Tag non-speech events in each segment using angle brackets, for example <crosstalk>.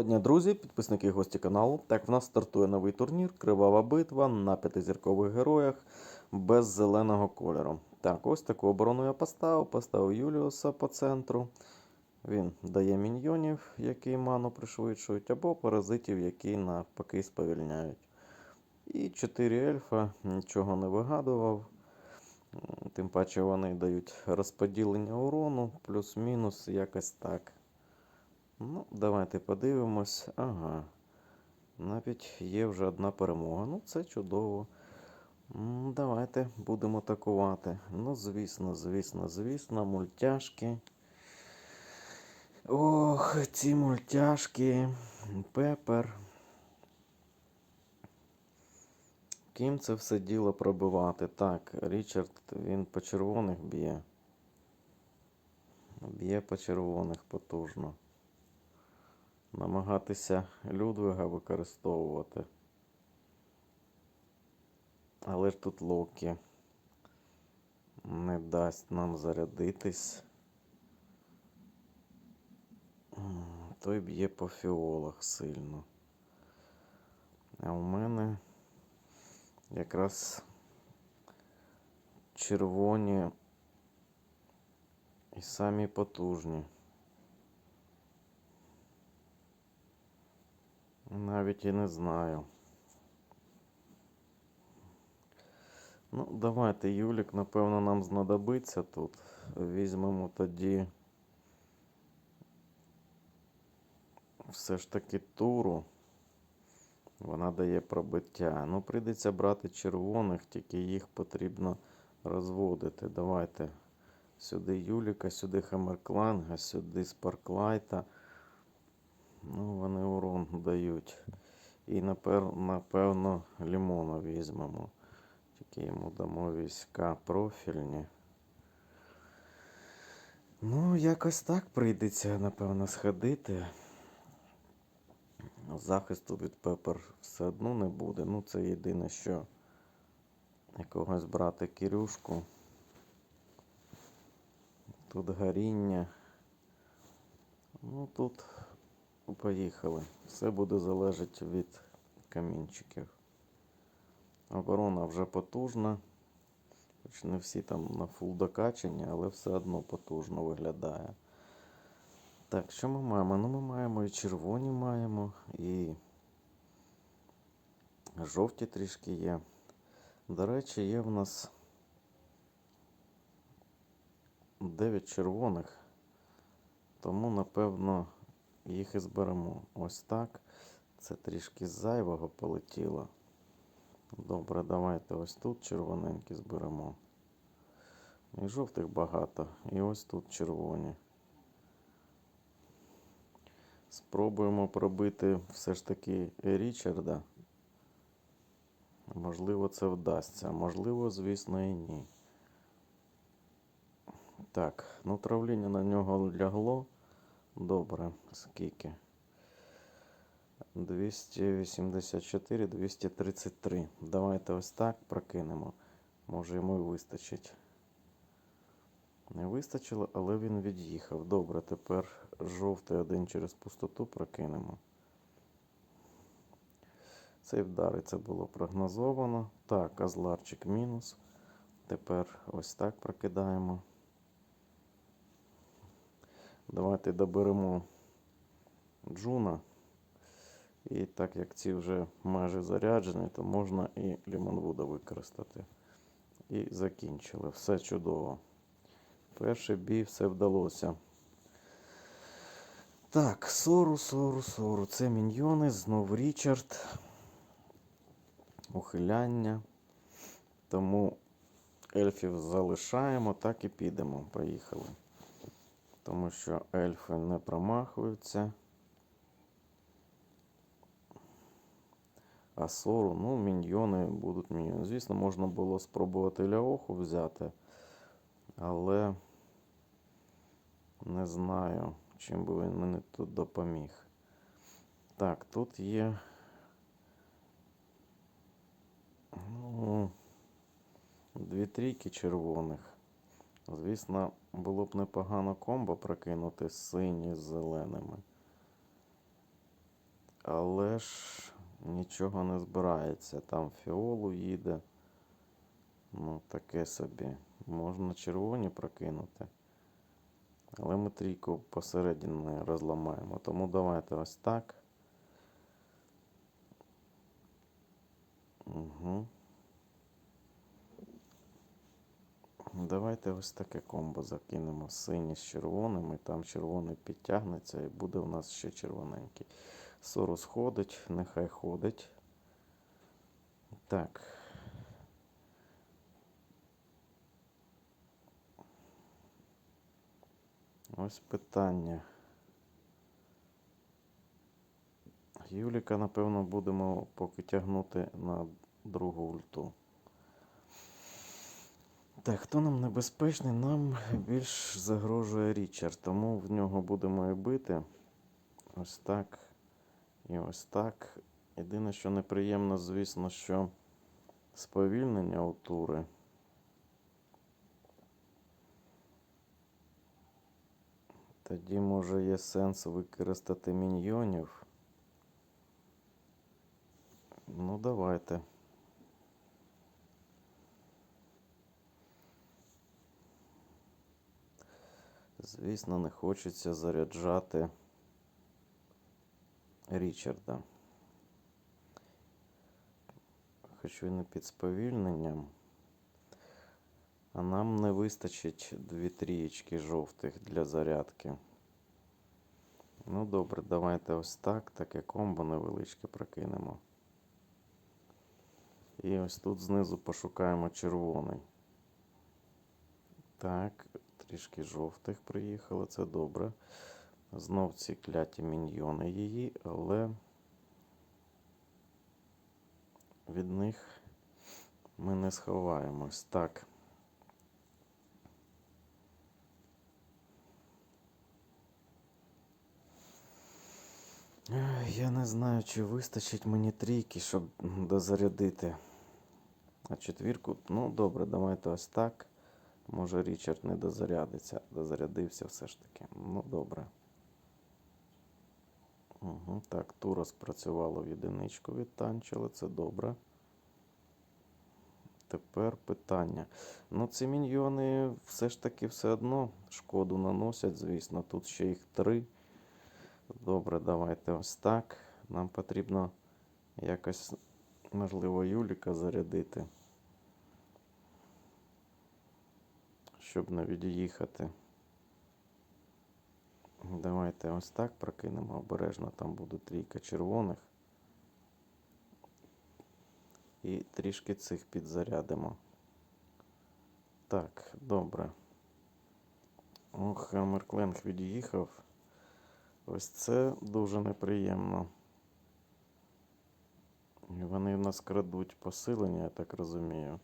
Доброго дня, друзі, підписники і гості каналу. Так, в нас стартує новий турнір Кривава битва на п'ятизіркових героях без зеленого кольору. Так, ось таку оборону я поставив. Поставив Юліуса по центру. Він дає міньйонів, які ману пришвидшують, або паразитів, які навпаки сповільняють. І 4 ельфа нічого не вигадував. Тим паче вони дають розподілення урону, плюс-мінус, якось так. Ну, давайте подивимось. Ага. Навіть є вже одна перемога. Ну, це чудово. Давайте будемо атакувати. Ну, звісно, звісно, звісно, мультяшки. Ох, ці мультяшки. Пепер. Ким це все діло пробивати? Так, Річард, він по червоних б'є. Б'є по червоних потужно намагатися Людвига використовувати. Але ж тут Локі не дасть нам зарядитись. Той б'є по фіолах сильно. А у мене якраз червоні і самі потужні. Навіть і не знаю. Ну, давайте, Юлік, напевно, нам знадобиться тут. Візьмемо тоді все ж таки туру. Вона дає пробиття. Ну, прийдеться брати червоних, тільки їх потрібно розводити. Давайте сюди Юліка, сюди Хаммеркланга, сюди Спарклайта. Ну, вони урон дають. І напевно лімона візьмемо. Тільки йому дамо війська профільні. Ну, якось так прийдеться, напевно, сходити. Захисту від пепер все одно не буде. Ну, це єдине, що якогось брати Кирюшку. Тут горіння. Ну тут Поїхали. Все буде залежати від камінчиків. Оборона вже потужна. Хоч не всі там на фул докачені, але все одно потужно виглядає. Так, що ми маємо? Ну, ми маємо і червоні маємо, і жовті трішки є. До речі, є в нас 9 червоних, тому, напевно, їх і зберемо. Ось так. Це трішки зайвого полетіло. Добре, давайте ось тут червоненькі зберемо. І жовтих багато. І ось тут червоні. Спробуємо пробити все ж таки Річарда. Можливо, це вдасться. Можливо, звісно, і ні. Так, ну травління на нього лягло. Добре, скільки? 284, 233. Давайте ось так прокинемо. Може йому і вистачить. Не вистачило, але він від'їхав. Добре, тепер жовтий один через пустоту прокинемо. Цей вдари це було прогнозовано. Так, азларчик мінус. Тепер ось так прокидаємо. Давайте доберемо джуна. І так як ці вже майже заряджені, то можна і Лімонвуда використати. І закінчили. Все чудово. Перший бій все вдалося. Так, сору, сору, сору. Це міньйони, знову Річард. Ухиляння. Тому ельфів залишаємо, так і підемо. Поїхали тому що ельфи не промахуються. А сору, ну, міньйони будуть міньйони. Звісно, можна було спробувати ляоху взяти, але не знаю, чим би він мені тут допоміг. Так, тут є. Ну, дві трійки червоних. Звісно, було б непогано комбо прокинути сині з зеленими. Але ж нічого не збирається. Там фіолу їде. Ну, таке собі. Можна червоні прокинути. Але ми трійку посередині розламаємо. Тому давайте ось так. Угу. Давайте ось таке комбо закинемо. Синій з червоним, і там червоний підтягнеться, і буде у нас ще червоненький. Сорос ходить, нехай ходить. Так. Ось питання. Юліка, напевно, будемо поки тягнути на другу ульту. Так, хто нам небезпечний? Нам більш загрожує Річард, тому в нього будемо і бити. Ось так. І ось так. Єдине, що неприємно, звісно, що сповільнення у тури. Тоді, може, є сенс використати міньйонів. Ну, давайте. Звісно, не хочеться заряджати Річарда. Хоч він і під сповільненням. А нам не вистачить дві трієчки жовтих для зарядки. Ну добре, давайте ось так. Таке комбо невеличке прокинемо. І ось тут знизу пошукаємо червоний. Так, трішки жовтих приїхало, це добре. Знов ці кляті міньйони її, але від них ми не сховаємось. Так. Я не знаю, чи вистачить мені трійки, щоб дозарядити. А четвірку, ну добре, давайте ось так. Може Річард не дозарядиться. Дозарядився все ж таки. Ну добре. Угу, так, тура спрацювало в єдиничку, відтанчили, це добре. Тепер питання. Ну, ці міньйони все ж таки все одно шкоду наносять, звісно. Тут ще їх три. Добре, давайте ось так. Нам потрібно якось, можливо, Юліка зарядити. Щоб не від'їхати. Давайте ось так прокинемо обережно, там буде трійка червоних. І трішки цих підзарядимо. Так, добре. Ох, Меркленг від'їхав. Ось це дуже неприємно. Вони в нас крадуть посилення, я так розумію.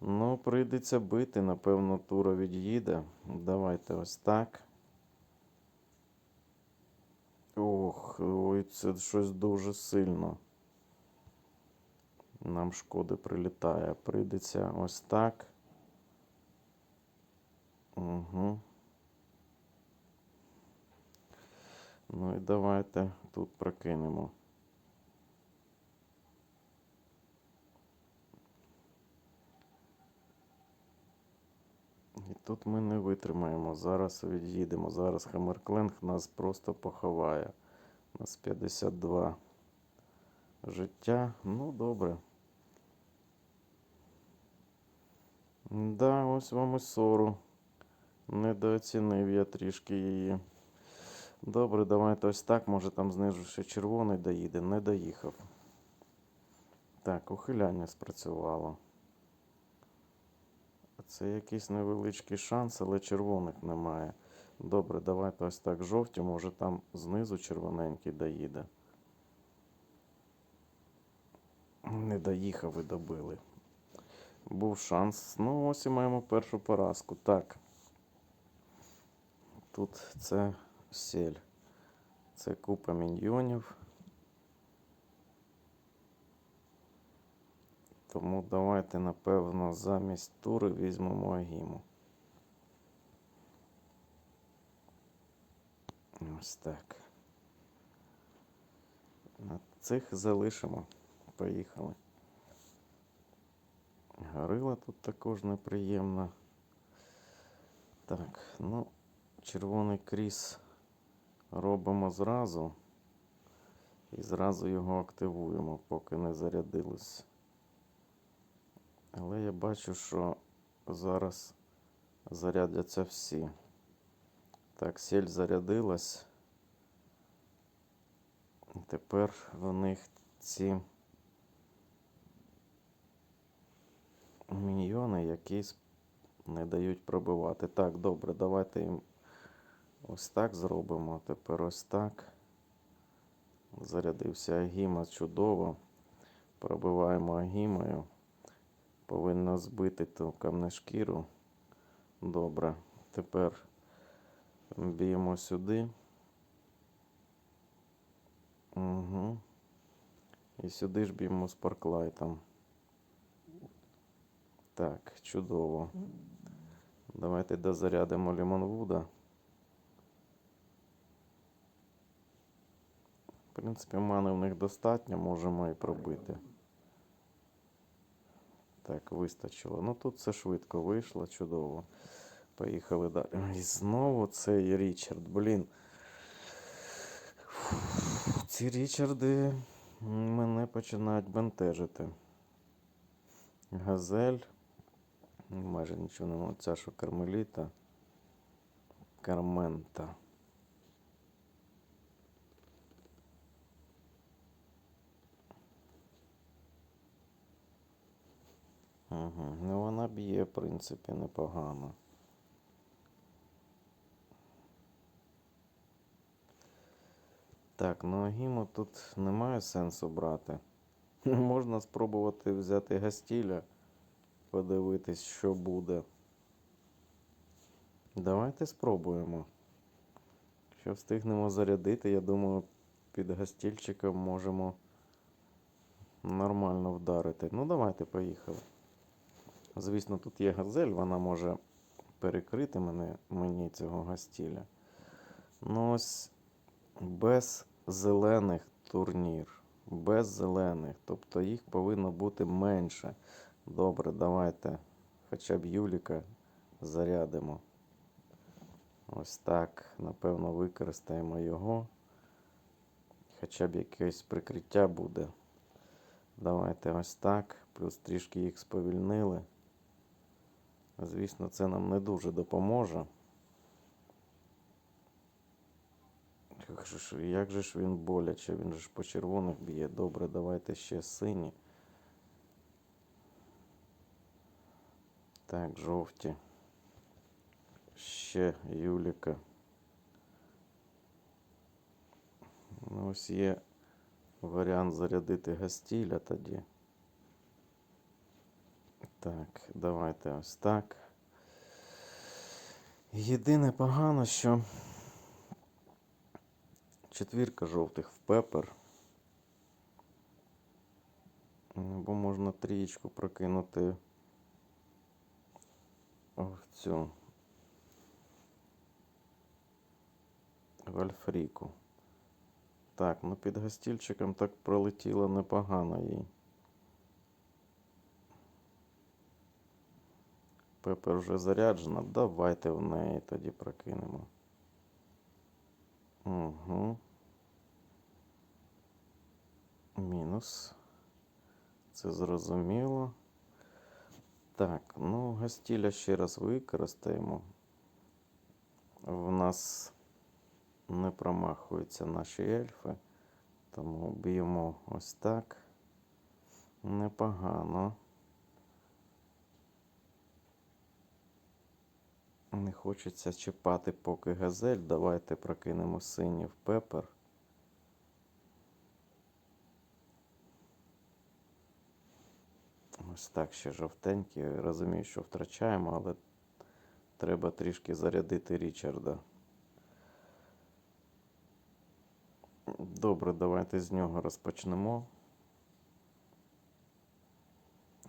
Ну, прийдеться бити, напевно, тура від'їде. Давайте ось так. Ох, ой, це щось дуже сильно. Нам шкоди прилітає. Прийдеться ось так. Угу. Ну і давайте тут прокинемо. Тут ми не витримаємо. Зараз від'їдемо. Зараз Хаммеркленг нас просто поховає. У нас 52 життя. Ну, добре. Да, ось вам і сору. Недооцінив я трішки її. Добре, давайте ось так. Може там знизу ще червоний доїде. Не доїхав. Так, ухиляння спрацювало. Це якийсь невеличкий шанс, але червоних немає. Добре, давайте ось так жовті, може там знизу червоненький доїде. Не доїхав і добили. Був шанс. Ну, ось і маємо першу поразку. Так. Тут це сель. Це купа міньйонів. Тому давайте, напевно, замість тури візьмемо Агіму. Ось так. А Цих залишимо. Поїхали. Горила тут також неприємна. Так, ну, червоний кріс робимо зразу. І зразу його активуємо, поки не зарядилось. Але я бачу, що зараз зарядяться всі. Так, сіль зарядилась. Тепер в них ці міньйони, які не дають пробивати. Так, добре, давайте їм ось так зробимо. Тепер ось так. Зарядився Агіма чудово. Пробиваємо Агімою. Повинно збити ту камнешкіру. Добре. Тепер б'ємо сюди. Угу. І сюди ж б'ємо спарклайтом. Так, чудово. Давайте дозарядимо Лімонвуда. В принципі, мани в них достатньо, можемо і пробити. Так, вистачило. Ну тут все швидко вийшло, чудово. Поїхали далі. І знову цей Річард. Блін. Ці Річарди мене починають бентежити. Газель. Майже нічого нема. Ця що кармеліта. Кармента. Угу. Ну вона б'є, в принципі, непогано. Так, ну Агіму тут немає сенсу брати. <laughs> Можна спробувати взяти гастіля, подивитись, що буде. Давайте спробуємо. Якщо встигнемо зарядити, я думаю, під гастільчиком можемо нормально вдарити. Ну, давайте, поїхали. Звісно, тут є газель, вона може перекрити мене, мені цього гастіля. Ну ось без зелених турнір. Без зелених. Тобто їх повинно бути менше. Добре, давайте хоча б Юліка зарядимо. Ось так. Напевно, використаємо його. Хоча б якесь прикриття буде. Давайте ось так. Плюс трішки їх сповільнили. Звісно, це нам не дуже допоможе. Як же ж, як же ж він боляче, він же ж по червоних б'є. Добре, давайте ще сині. Так, жовті. Ще Юліка. Ну, ось є варіант зарядити гастіля тоді. Так, давайте ось так. Єдине погано, що четвірка жовтих в пепер. Бо можна трієчку прокинути в цю в Альфріку. Так, ну під гастільчиком так пролетіло непогано їй. Пепер вже заряджена. Давайте в неї тоді прокинемо. Угу. Мінус. Це зрозуміло. Так, ну, гастіля ще раз використаємо. В нас не промахуються наші ельфи. Тому б'ємо ось так. Непогано. Не хочеться чіпати поки газель. Давайте прокинемо синій в пепер. Ось так ще жовтенький. Розумію, що втрачаємо, але треба трішки зарядити Річарда. Добре, давайте з нього розпочнемо.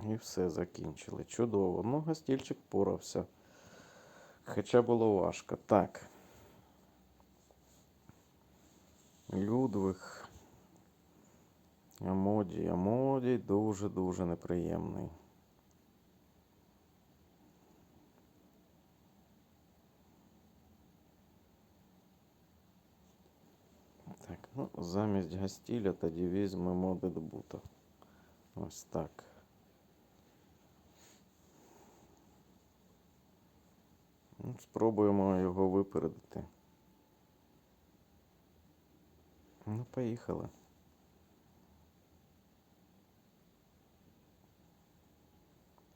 І все закінчили. Чудово. Ну, гастільчик порався. Хоча було важко. Так. Людвиг. Амодій, Амодій дуже-дуже неприємний. Так, ну, замість гастіля тоді візьмемо дедбута. Ось так. Спробуємо його випередити. Ну, поїхали.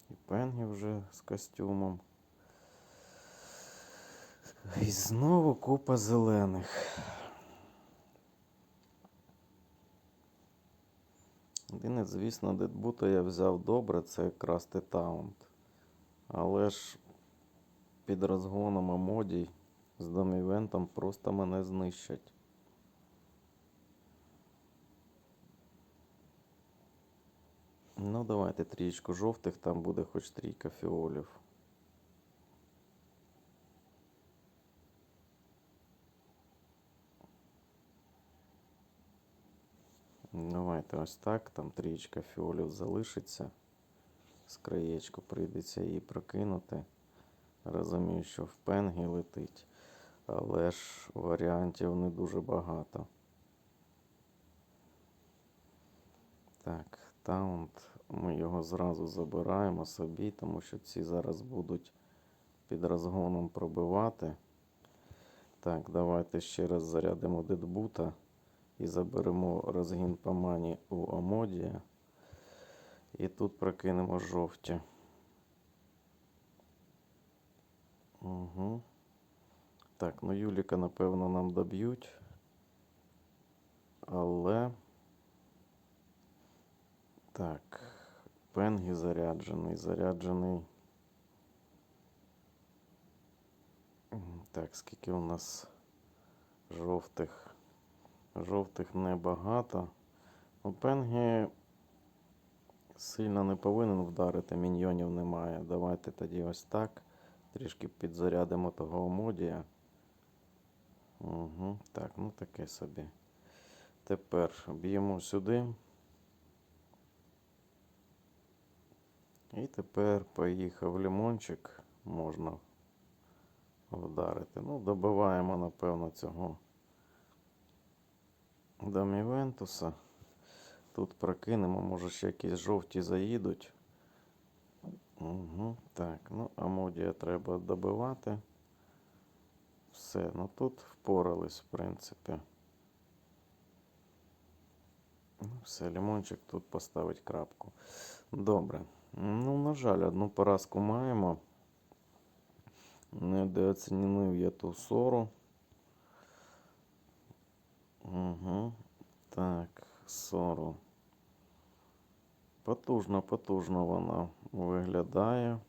І Пенгі вже з костюмом. І знову купа зелених. Єдине, звісно, дедбута я взяв добре, це якраз Таунт. Але ж під розгоном Амодій з домівентом просто мене знищать. Ну, давайте трієчку жовтих, там буде хоч трійка фіолів. Давайте ось так, там трієчка фіолів залишиться. З краєчку прийдеться її прокинути. Розумію, що в пенгі летить, але ж варіантів не дуже багато. Так, таунт. Ми його зразу забираємо собі, тому що ці зараз будуть під розгоном пробивати. Так, давайте ще раз зарядимо дедбута і заберемо розгін по мані у Амодія. І тут прокинемо жовті. Угу. Так, ну Юліка, напевно, нам доб'ють. Але. Так, Пенгі заряджений, заряджений. Так, скільки у нас жовтих? Жовтих небагато. У Пенгі сильно не повинен вдарити, міньйонів немає. Давайте тоді ось так. Трішки підзарядимо того модія. Угу, так, ну таке собі. Тепер б'ємо сюди. І тепер поїхав лимончик, можна вдарити. Ну, добиваємо, напевно, цього Домівентуса. Тут прокинемо, може ще якісь жовті заїдуть. Угу, так, ну, Амодія треба добивати. Все, ну тут впорались, в принципі. Ну, все, лимончик тут поставить крапку. Добре. Ну, на жаль, одну поразку маємо. Недооцінив я ту сору. Угу. Так, сору. Потужно, потужно вона виглядає.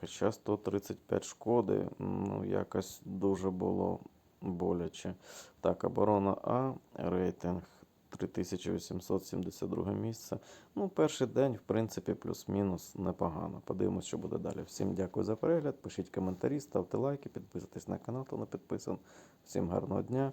Хоча 135 шкоди, ну, якось дуже було боляче. Так, оборона А, рейтинг 3872 місце. Ну, перший день, в принципі, плюс-мінус непогано. Подивимось, що буде далі. Всім дякую за перегляд. Пишіть коментарі, ставте лайки, підписуйтесь на канал, хто не підписан. Всім гарного дня.